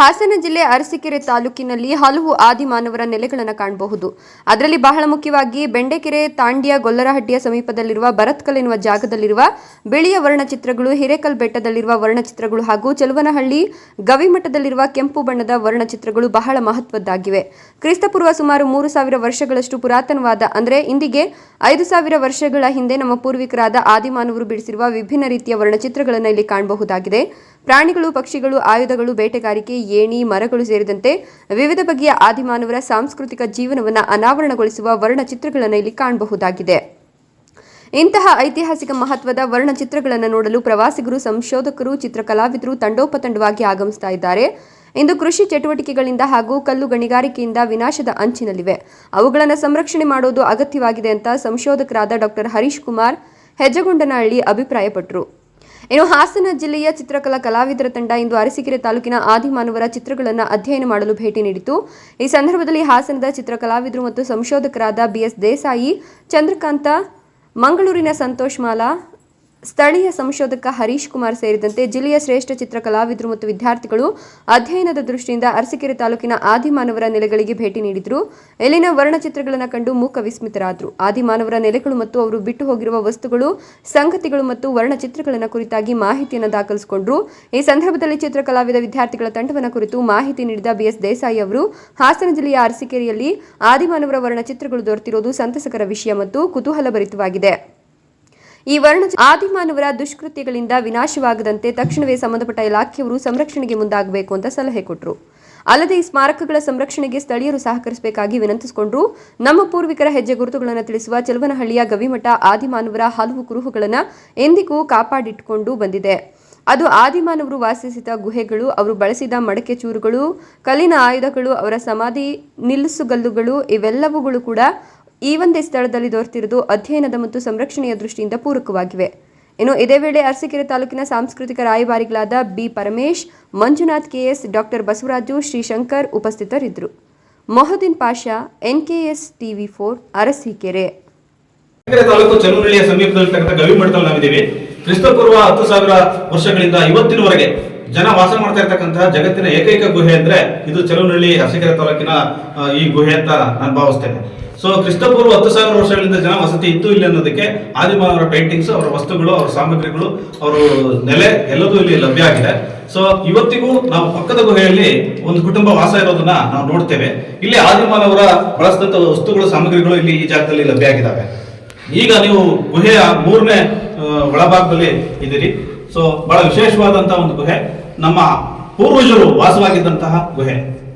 ಹಾಸನ ಜಿಲ್ಲೆ ಅರಸೀಕೆರೆ ತಾಲೂಕಿನಲ್ಲಿ ಹಲವು ಆದಿಮಾನವರ ನೆಲೆಗಳನ್ನು ಕಾಣಬಹುದು. ಅದರಲ್ಲಿ ಬಹಳ ಮುಖ್ಯವಾಗಿ ಬೆಂಡೆಕೆರೆ, ತಾಂಡ್ಯ, ಗೊಲ್ಲರಹಟ್ಟಿಯ ಸಮೀಪದಲ್ಲಿರುವ ಭರತ್ಕಲ್ ಎನ್ನುವ ಜಾಗದಲ್ಲಿರುವ ಬಿಳಿಯ ವರ್ಣಚಿತ್ರಗಳು ಹಿರೇಕಲ್ ಬೆಟ್ಟದಲ್ಲಿರುವ ವರ್ಣಚಿತ್ರಗಳು ಹಾಗೂ ಚೆಲುವನಹಳ್ಳಿ ಗವಿಮಠದಲ್ಲಿರುವ ಕೆಂಪು ಬಣ್ಣದ ವರ್ಣಚಿತ್ರಗಳು ಬಹಳ ಮಹತ್ವದ್ದಾಗಿವೆ. ಕ್ರಿಸ್ತಪೂರ್ವ ಸುಮಾರು ಮೂರು ಸಾವಿರ ವರ್ಷಗಳಷ್ಟು ಪುರಾತನವಾದ, ಅಂದರೆ ಇಂದಿಗೆ ಐದು ಸಾವಿರ ವರ್ಷಗಳ ಹಿಂದೆ ನಮ್ಮ ಪೂರ್ವಿಕರಾದ ಆದಿಮಾನವರು ಬಿಡಿಸಿರುವ ವಿಭಿನ್ನ ರೀತಿಯ ವರ್ಣಚಿತ್ರಗಳನ್ನು ಇಲ್ಲಿ ಕಾಣಬಹುದಾಗಿದೆ. ಪ್ರಾಣಿಗಳು, ಪಕ್ಷಿಗಳು, ಆಯುಧಗಳು, ಬೇಟೆಗಾರಿಕೆ, ಏಣಿ, ಮರಗಳು ಸೇರಿದಂತೆ ವಿವಿಧ ಬಗೆಯ ಆದಿಮಾನವರ ಸಾಂಸ್ಕೃತಿಕ ಜೀವನವನ್ನು ಅನಾವರಣಗೊಳಿಸುವ ವರ್ಣಚಿತ್ರಗಳನ್ನು ಇಲ್ಲಿ ಕಾಣಬಹುದಾಗಿದೆ. ಇಂತಹ ಐತಿಹಾಸಿಕ ಮಹತ್ವದ ವರ್ಣಚಿತ್ರಗಳನ್ನು ನೋಡಲು ಪ್ರವಾಸಿಗರು, ಸಂಶೋಧಕರು, ಚಿತ್ರಕಲಾವಿದರು ತಂಡೋಪತಂಡವಾಗಿ ಆಗಮಿಸ್ತಾ ಇದ್ದಾರೆ. ಇಂದು ಕೃಷಿ ಚಟುವಟಿಕೆಗಳಿಂದ ಹಾಗೂ ಕಲ್ಲು ಗಣಿಗಾರಿಕೆಯಿಂದ ವಿನಾಶದ ಅಂಚಿನಲ್ಲಿವೆ. ಅವುಗಳನ್ನು ಸಂರಕ್ಷಣೆ ಮಾಡೋದು ಅಗತ್ಯವಾಗಿದೆ ಅಂತ ಸಂಶೋಧಕರಾದ ಡಾಕ್ಟರ್ ಹರೀಶ್ ಕುಮಾರ್ ಹೆಜ್ಜಗೊಂಡನಹಳ್ಳಿ ಅಭಿಪ್ರಾಯಪಟ್ಟರು. ಇನ್ನು ಹಾಸನ ಜಿಲ್ಲೆಯ ಚಿತ್ರಕಲಾ ಕಲಾವಿದರ ತಂಡ ಇಂದು ಅರಸೀಕೆರೆ ತಾಲೂಕಿನ ಆದಿಮಾನವರ ಚಿತ್ರಗಳನ್ನು ಅಧ್ಯಯನ ಮಾಡಲು ಭೇಟಿ ನೀಡಿತು ಈ ಸಂದರ್ಭದಲ್ಲಿ ಹಾಸನದ ಚಿತ್ರಕಲಾವಿದರು ಮತ್ತು ಸಂಶೋಧಕರಾದ ಬಿಎಸ್ ದೇಸಾಯಿ, ಚಂದ್ರಕಾಂತ, ಮಂಗಳೂರಿನ ಸಂತೋಷ್ ಮಾಲಾ ಸ್ಥಳೀಯ ಸಂಶೋಧಕ ಹರೀಶ್ ಕುಮಾರ್ ಸೇರಿದಂತೆ ಜಿಲ್ಲೆಯ ಶ್ರೇಷ್ಠ ಚಿತ್ರಕಲಾವಿದರು ಮತ್ತು ವಿದ್ಯಾರ್ಥಿಗಳು ಅಧ್ಯಯನದ ದೃಷ್ಟಿಯಿಂದ ಅರಸಿಕೆರೆ ತಾಲೂಕಿನ ಆದಿಮಾನವರ ನೆಲೆಗಳಿಗೆ ಭೇಟಿ ನೀಡಿದರು. ಇಲ್ಲಿನ ವರ್ಣಚಿತ್ರಗಳನ್ನು ಕಂಡು ಮೂಕ ವಿಸ್ಮಿತರಾದರು. ಆದಿಮಾನವರ ನೆಲೆಗಳು ಮತ್ತು ಅವರು ಬಿಟ್ಟು ಹೋಗಿರುವ ವಸ್ತುಗಳು, ಸಂಗತಿಗಳು ಮತ್ತು ವರ್ಣಚಿತ್ರಗಳನ್ನು ಕುರಿತಾಗಿ ಮಾಹಿತಿಯನ್ನು ದಾಖಲಿಸಿಕೊಂಡರು. ಈ ಸಂದರ್ಭದಲ್ಲಿ ಚಿತ್ರಕಲಾವಿದ ವಿದ್ಯಾರ್ಥಿಗಳ ತಂಡವನ್ನು ಕುರಿತು ಮಾಹಿತಿ ನೀಡಿದ ಬಿಎಸ್ ದೇಸಾಯಿ ಅವರು, ಹಾಸನ ಜಿಲ್ಲೆಯ ಅರಸೀಕೆರೆಯಲ್ಲಿ ಆದಿಮಾನವರ ವರ್ಣಚಿತ್ರಗಳು ದೊರೆತಿರುವುದು ಸಂತಸಕರ ವಿಷಯ ಮತ್ತು ಕುತೂಹಲಭರಿತವಾಗಿದೆ. ಈ ವರ್ಣ ಆದಿಮಾನವರ ದುಷ್ಕೃತ್ಯಗಳಿಂದ ವಿನಾಶವಾಗದಂತೆ ತಕ್ಷಣವೇ ಸಂಬಂಧಪಟ್ಟ ಇಲಾಖೆಯವರು ಸಂರಕ್ಷಣೆಗೆ ಮುಂದಾಗಬೇಕು ಅಂತ ಸಲಹೆ ಕೊಟ್ಟರು ಅಲ್ಲದೆ ಈ ಸ್ಮಾರಕಗಳ ಸಂರಕ್ಷಣೆಗೆ ಸ್ಥಳೀಯರು ಸಹಕರಿಸಬೇಕಾಗಿ ವಿನಂತಿಸಿಕೊಂಡ್ರು. ನಮ್ಮ ಪೂರ್ವಿಕರ ಹೆಜ್ಜೆ ಗುರುತುಗಳನ್ನು ತಿಳಿಸುವ ಚೆಲುವನಹಳ್ಳಿಯ ಗವಿಮಠ ಆದಿಮಾನವರ ಹಲವು ಕುರುಹುಗಳನ್ನು ಎಂದಿಗೂ ಕಾಪಾಡಿಟ್ಟುಕೊಂಡು ಬಂದಿದೆ. ಅದು ಆದಿಮಾನವರು ವಾಸಿಸಿದ ಗುಹೆಗಳು, ಅವರು ಬಳಸಿದ ಮಡಕೆ ಚೂರುಗಳು, ಕಲ್ಲಿನ ಆಯುಧಗಳು, ಅವರ ಸಮಾಧಿ ನಿಲ್ಲಿಸುಗಲ್ಲುಗಳು, ಇವೆಲ್ಲವುಗಳು ಕೂಡ ಈ ಒಂದೇ ಸ್ಥಳದಲ್ಲಿ ದೊರೆತಿರುವುದು ಅಧ್ಯಯನದ ಮತ್ತು ಸಂರಕ್ಷಣೆಯ ದೃಷ್ಟಿಯಿಂದ ಪೂರಕವಾಗಿವೆ. ಇನ್ನು ಇದೇ ವೇಳೆ ಅರಸೀಕೆರೆ ತಾಲೂಕಿನ ಸಾಂಸ್ಕೃತಿಕ ರಾಯಭಾರಿಗಳಾದ B Paramesh, Manjunath K S, doctor Basavaraju Srishankar ಉಪಸ್ಥಿತರಿದ್ದರು. Mohiddin Pasha, N K S TV four, Arsikere. Taluk ಚನ್ನಹಳ್ಳಿಯ ಸಮೀಪದಲ್ಲಿ ಗವಿಮಠದಲ್ಲಿ ನಾವಿದ್ದೀವಿ. ಕ್ರಿಸ್ತಪೂರ್ವ ಹತ್ತು ಸಾವಿರ ವರ್ಷಗಳಿಂದ ಇವತ್ತಿನವರೆಗೆ ಜನ ವಾಸ ಮಾಡ್ತಾ ಇರ್ತಕ್ಕಂತಹ ಜಗತ್ತಿನ ಏಕೈಕ ಗುಹೆ ಅಂದ್ರೆ ಇದು ಚಲುನಳ್ಳಿ ಅರಸೀಕೆರೆ ತಾಲೂಕಿನ ಈ ಗುಹೆ ಅಂತ ನಾನು ಭಾವಿಸ್ತೇನೆ. ಸೊ ಕ್ರಿಸ್ತಪೂರ್ವ ಹತ್ತು ಸಾವಿರ ವರ್ಷಗಳಿಂದ ಜನ ವಸತಿ ಇತ್ತು ಇಲ್ಲಿ ಅನ್ನೋದಕ್ಕೆ ಆದಿಮಾನವರ ಪೇಂಟಿಂಗ್ಸ್ ಅವರ ವಸ್ತುಗಳು, ಅವರ ಸಾಮಗ್ರಿಗಳು, ಅವರ ನೆಲೆ ಎಲ್ಲದೂ ಇಲ್ಲಿ ಲಭ್ಯ ಆಗಿದೆ. ಸೊ ಇವತ್ತಿಗೂ ನಾವು ಪಕ್ಕದ ಗುಹೆಯಲ್ಲಿ ಒಂದು ಕುಟುಂಬ ವಾಸ ಇರೋದನ್ನ ನಾವು ನೋಡ್ತೇವೆ. ಇಲ್ಲಿ ಆದಿಮಾನವರ ಬಳಸಿದಂತ ವಸ್ತುಗಳು, ಸಾಮಗ್ರಿಗಳು ಇಲ್ಲಿ ಈ ಜಾಗದಲ್ಲಿ ಲಭ್ಯ ಆಗಿದ್ದಾವೆ ಈಗ ನೀವು ಗುಹೆಯ ಮೂರನೇ ಒಳಭಾಗದಲ್ಲಿ ಇದ್ದೀರಿ. ಸೊ ಬಹಳ ವಿಶೇಷವಾದಂತಹ ಒಂದು ಗುಹೆ. ನಮ್ಮ ಪೂರ್ವಜರು ವಾಸವಾಗಿದ್ದಂತಹ ಗುಹೆ.